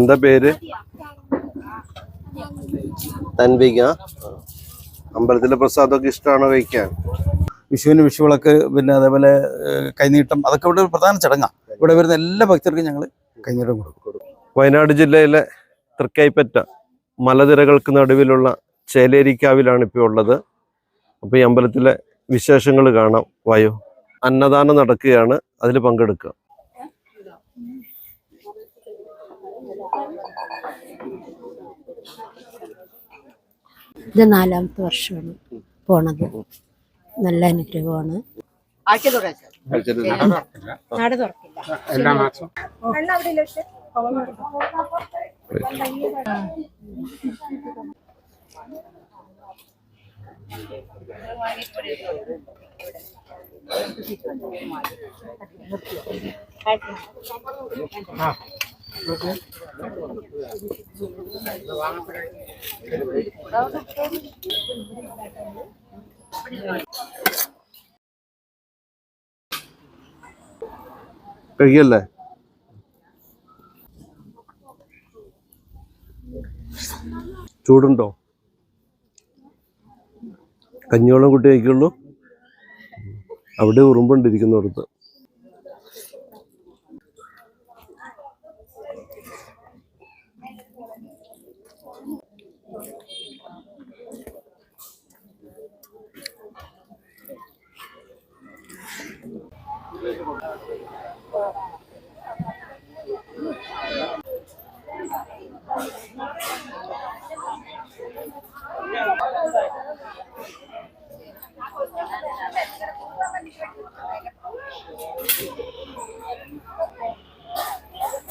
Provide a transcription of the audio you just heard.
എന്താ പേര്? തൻവിക. അമ്പലത്തിലെ പ്രസാദമൊക്കെ ഇഷ്ടമാണോ കഴിക്കാൻ? വിഷുവിന് വിഷുവിളക്ക് പിന്നെ അതേപോലെ കൈനീട്ടം അതൊക്കെ ഇവിടെ ഒരു പ്രധാന ചടങ്ങാണ് ഇവിടെ വരുന്ന എല്ലാ ഭക്തർക്കും ഞങ്ങൾ കൈനീട്ടം കൊടുക്കും. വയനാട് ജില്ലയിലെ തൃക്കൈപ്പറ്റ മലനിരകൾക്ക് നടുവിലുള്ള ചേലേരിക്കാവിലാണ് ഇപ്പോൾ ഉള്ളത്. അപ്പോൾ ഈ അമ്പലത്തിലെ വിശേഷങ്ങൾ കാണാം. വായു. അന്നദാനം നടക്കുകയാണ്. അതിൽ പങ്കെടുക്കുക. ഇത് നാലാമത്തെ വർഷമാണ് പോണത്. നല്ല അനുഗ്രഹമാണ്. നട തുറക്കില്ല. കഴിക്കല്ലേ? ചൂടുണ്ടോ? കഞ്ഞിവെള്ളം കുട്ടി കഴിക്കുള്ളൂ. അവിടെ ഉറുമ്പുണ്ടിരിക്കുന്നിടത്ത് では参考になります。